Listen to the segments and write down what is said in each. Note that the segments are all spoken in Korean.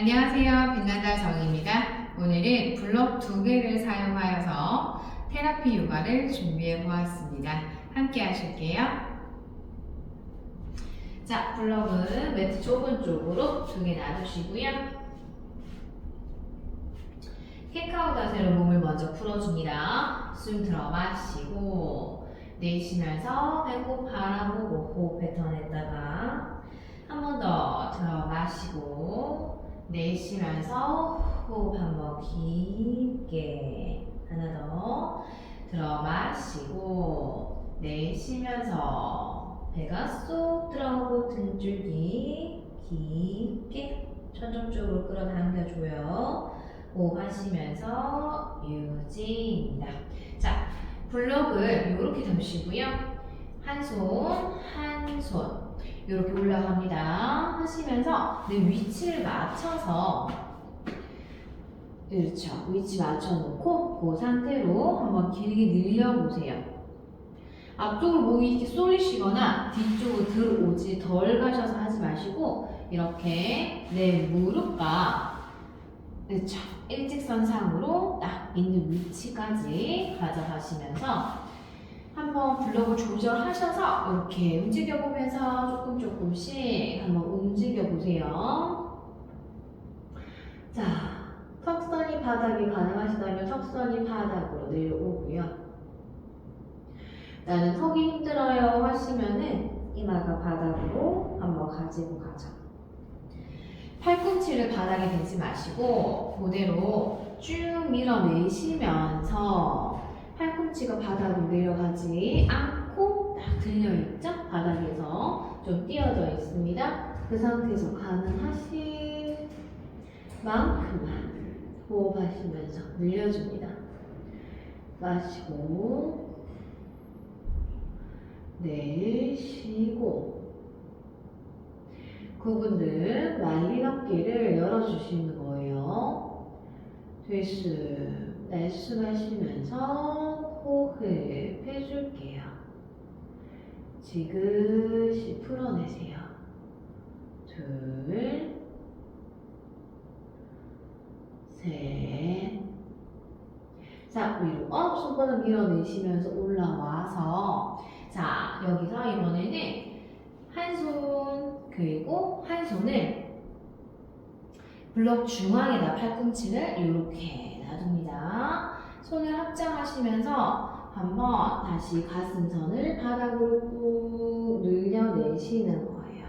안녕하세요. 빛난다 정입니다. 오늘은 블록 두 개를 사용하여서 테라피 요가를 준비해 보았습니다. 함께 하실게요. 자, 블럭은 매트 좁은 쪽으로 두 개 나누시고요. 캣카우 자세로 몸을 먼저 풀어줍니다. 숨 들어 마시고 내쉬면서 배꼽 바라보고 호흡 했다가 한 번 더 들어 마시고 내쉬면서 호흡 한번 깊게 하나 더 들어 마시고 내쉬면서 배가 쏙 들어오고 등줄기 깊게 천정 쪽으로 끌어당겨줘요. 호흡 하시면서 유지입니다. 자, 블록을 이렇게 잡으시고요. 한 손, 한 손. 이렇게 올라갑니다. 하시면서 내 위치를 맞춰서 그렇죠. 위치 맞춰놓고 그 상태로 한번 길게 늘려보세요. 앞쪽으로 목이 이렇게 쏠리시거나 뒤쪽으로 들어오지 덜 가셔서 하지 마시고 이렇게 내 무릎과 그렇죠. 일직선상으로 딱 있는 위치까지 가져가시면서 한번 블록을 조절하셔서 이렇게 움직여 보면서 조금 조금씩 한번 움직여 보세요. 자, 턱선이 바닥이 가능하시다면 턱선이 바닥으로 내려오고요. 나는 턱이 힘들어요 하시면은 이마가 바닥으로 한번 가지고 가죠. 팔꿈치를 바닥에 대지 마시고 그대로 쭉 밀어내시면서 팔꿈치가 바닥으로 내려가지 않고 딱 들려있죠? 바닥에서 좀 띄어져 있습니다. 그 상태에서 가능하실 만큼만 호흡하시면서 늘려줍니다. 마시고 내쉬고 그분들 어깨를 열어주시는 거예요. 되스 말씀하시면서 호흡 해줄게요. 지그시 풀어내세요. 둘, 셋. 자, 위로 업, 손바닥 밀어내시면서 올라와서 자, 여기서 이번에는 한 손, 그리고 한 손을 블럭 중앙에다 팔꿈치를 이렇게 놔둡니다. 손을 합장하시면서 한번 다시 가슴선을 바닥으로 꾹 늘려내시는 거예요.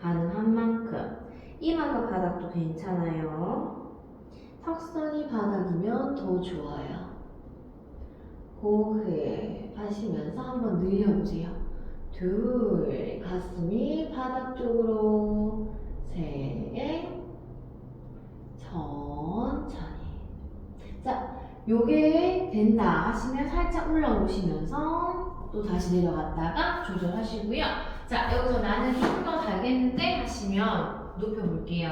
가능한 만큼. 이마가 바닥도 괜찮아요. 턱선이 바닥이면 더 좋아요. 호흡 하시면서 한번 늘려보세요. 둘, 가슴이 바닥 쪽으로, 셋, 천천히. 자, 요게 된다 하시면 살짝 올라오시면서 또 다시 내려갔다가 조절하시고요. 자, 여기서 나는 조금 더 달겠는데 하시면 높여볼게요.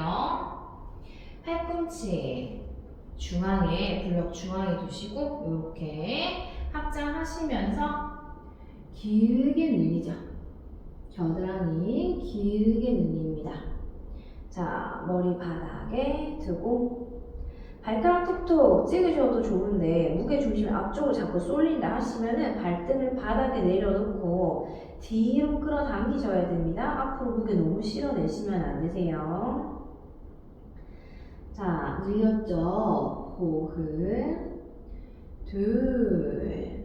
팔꿈치 중앙에, 블럭 중앙에 두시고, 이렇게 확장하시면서 길게 늘리죠. 겨드랑이 길게 늘립니다. 자, 머리 바닥에 두고 발가락 툭툭 찍으셔도 좋은데 무게 중심이 앞쪽으로 자꾸 쏠린다 하시면은 발등을 바닥에 내려놓고 뒤로 끌어당기셔야 됩니다. 앞으로 무게 너무 실어내시면 안 되세요. 자, 늘렸죠? 호흡 둘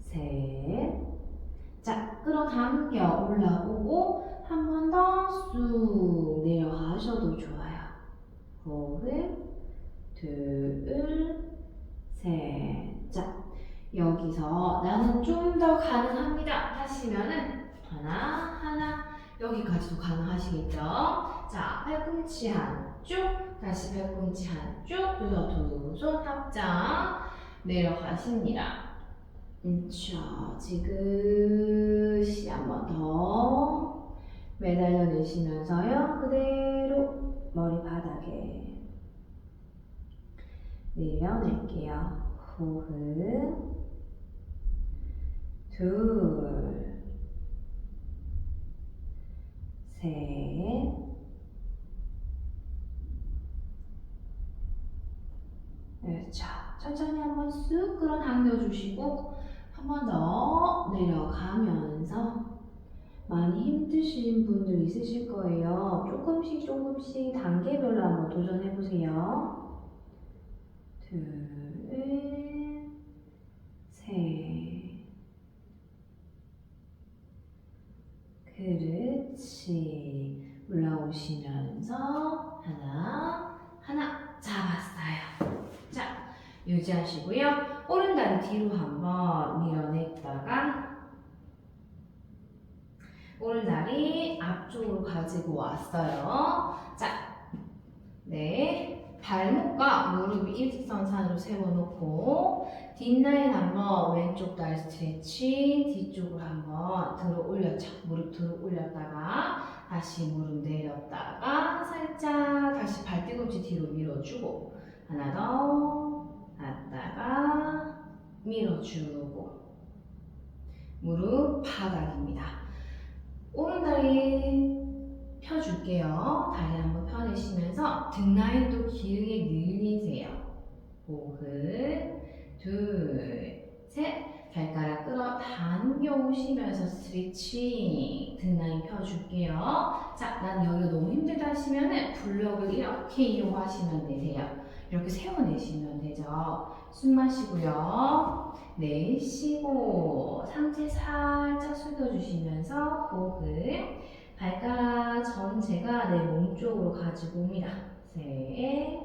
셋. 자, 끌어당겨 올라오고 한 번 더 쑥 내려 가셔도 좋아요. 호흡, 둘, 셋. 자, 여기서 나는 좀 더 가능합니다 하시면은 하나, 하나, 여기까지도 가능하시겠죠? 자, 팔꿈치 한쪽, 다시 팔꿈치 한쪽, 그래서 두손 합장 내려가십니다. 그렇죠. 지그시 한번 더 매달려 내쉬면서요. 그대로 머리 바닥에 밀어낼게요. 호흡. 둘셋자 그렇죠. 천천히 한번 쑥 끌어당겨주시고 한 번 더 내려가면서 많이 힘드신 분들 있으실 거예요. 조금씩 조금씩 단계별로 한번 도전해보세요. 그렇지. 올라오시면서 하나, 하나 잡았어요. 자, 유지하시고요. 오른 다리 뒤로 한번 밀어냈다가 오른 다리 앞쪽으로 가지고 왔어요. 자, 네. 발목과 무릎이 일직선상으로 세워놓고 뒷라인 한번 왼쪽 다리 스트레치 뒤쪽으로 한번 들어 올렸죠. 무릎 들어 올렸다가 다시 무릎 내렸다가 살짝 다시 발 뒤꿈치 뒤로 밀어주고 하나 더 갔다가 밀어주고 무릎 바닥입니다. 오른 다리 펴줄게요. 다리 한번 펴내시면서 등 라인도 길게 늘리세요. 호흡 둘, 셋 발가락 끌어 당겨 오시면서 스트레칭 등 라인 펴줄게요. 자, 난 여기가 너무 힘들다 하시면은 블럭을 이렇게 이용하시면 되세요. 이렇게 세워내시면 되죠. 숨 마시고요. 내쉬고 상체 살짝 숙여주시면서 호흡 발가락 전체가 내 몸 쪽으로 가지고 옵니다. 셋,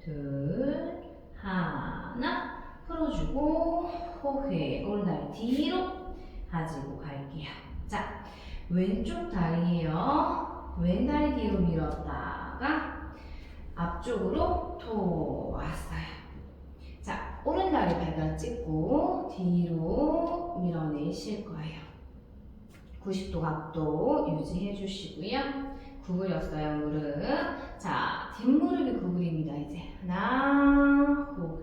둘, 하나 풀어주고 호흡 오른다리 뒤로 가지고 갈게요. 자, 왼쪽 다리예요. 왼다리 뒤로 밀었다가 앞쪽으로 토 왔어요. 자, 오른다리 발가락 찍고 뒤로 밀어내실 거예요. 90도 각도 유지해 주시고요. 구부렸어요, 무릎. 자, 뒷무릎이 구부립니다, 이제. 하나, 호흡.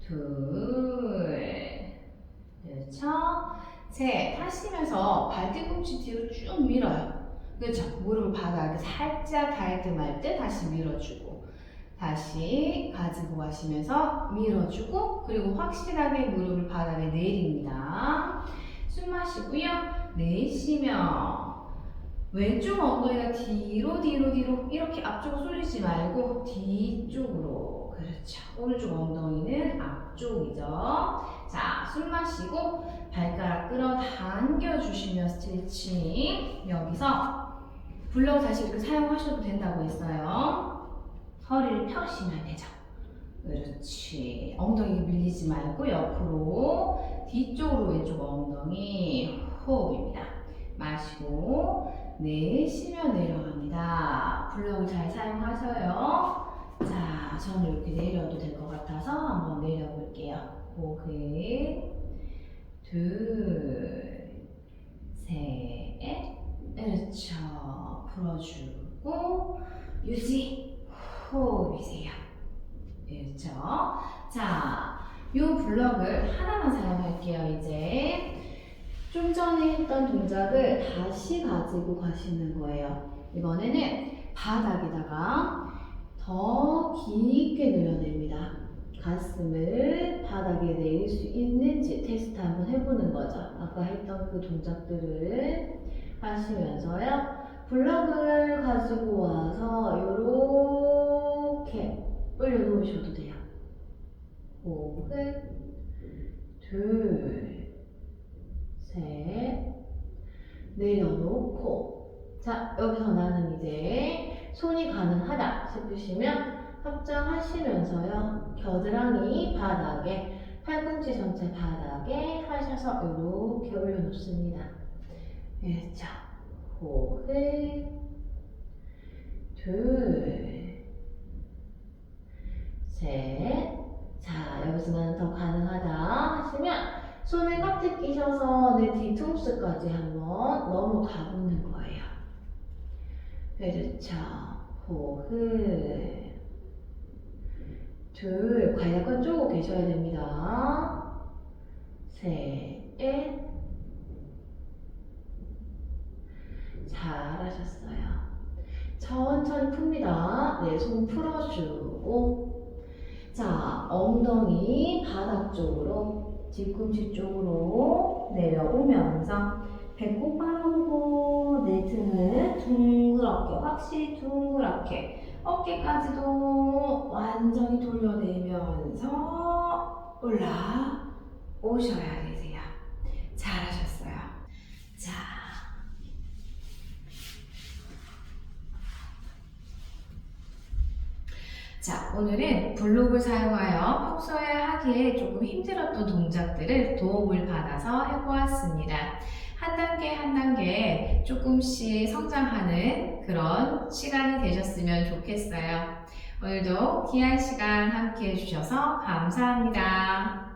둘. 그렇죠? 셋. 하시면서 발 뒤꿈치 뒤로 쭉 밀어요. 그렇죠? 무릎을 바닥에 살짝 닿을 듯말듯 다시 밀어주고. 다시 가지고 가시면서 밀어주고, 그리고 확실하게 무릎을 바닥에 내립니다. 숨 마시고요. 내쉬며 왼쪽 엉덩이가 뒤로 뒤로 뒤로 이렇게 앞쪽으로 쏠리지 말고 뒤쪽으로 그렇죠. 오른쪽 엉덩이는 앞쪽이죠. 자, 숨 마시고 발가락 끌어당겨 주시면 스트레칭 여기서 블럭 다시 이렇게 사용하셔도 된다고 했어요. 허리를 펴시면 되죠. 그렇지. 엉덩이 밀리지 말고 옆으로 뒤쪽으로 왼쪽 엉덩이 호흡입니다. 마시고 내쉬며 내려갑니다. 블럭을 잘 사용하셔요. 자, 저는 이렇게 내려도 될 것 같아서 한번 내려볼게요. 호흡 둘, 셋, 그렇죠. 풀어주고 유지 호흡이세요. 그렇죠. 자, 이 블럭을 하나만 사용할게요, 이제. 좀 전에 했던 동작을 다시 가지고 가시는 거예요. 이번에는 바닥에다가 더 깊게 늘려냅니다. 가슴을 바닥에 내릴 수 있는지 테스트 한번 해보는 거죠. 아까 했던 그 동작들을 하시면서요. 블럭을 가지고 와서 이렇게 올려놓으셔도 돼요. 호흡, 둘, 셋, 내려놓고. 자, 여기서 나는 이제 손이 가능하다 싶으시면 합장하시면서요. 겨드랑이 바닥에, 팔꿈치 전체 바닥에 하셔서 이렇게 올려놓습니다. 그렇죠. 호흡, 둘, 셋. 자, 여기서만 더 가능하다 하시면 손을 깍지 끼셔서 내 뒤통수까지 한번 넘어가 보는 거예요. 그렇죠. 호흡. 둘, 관략근 쪼고 계셔야 됩니다. 셋. 잘하셨어요. 천천히 풉니다. 네, 손 풀어주고. 자, 엉덩이 바닥 쪽으로, 뒤꿈치 쪽으로 내려오면서 배꼽 바라보고 내 등을 둥그렇게, 확실히 둥그렇게 어깨까지도 완전히 돌려내면서 올라 오셔야 되세요. 잘하셨어요. 자. 자, 오늘은 블록을 사용하여 평소에 하기에 조금 힘들었던 동작들을 도움을 받아서 해보았습니다. 한 단계 한 단계 조금씩 성장하는 그런 시간이 되셨으면 좋겠어요. 오늘도 귀한 시간 함께 해주셔서 감사합니다.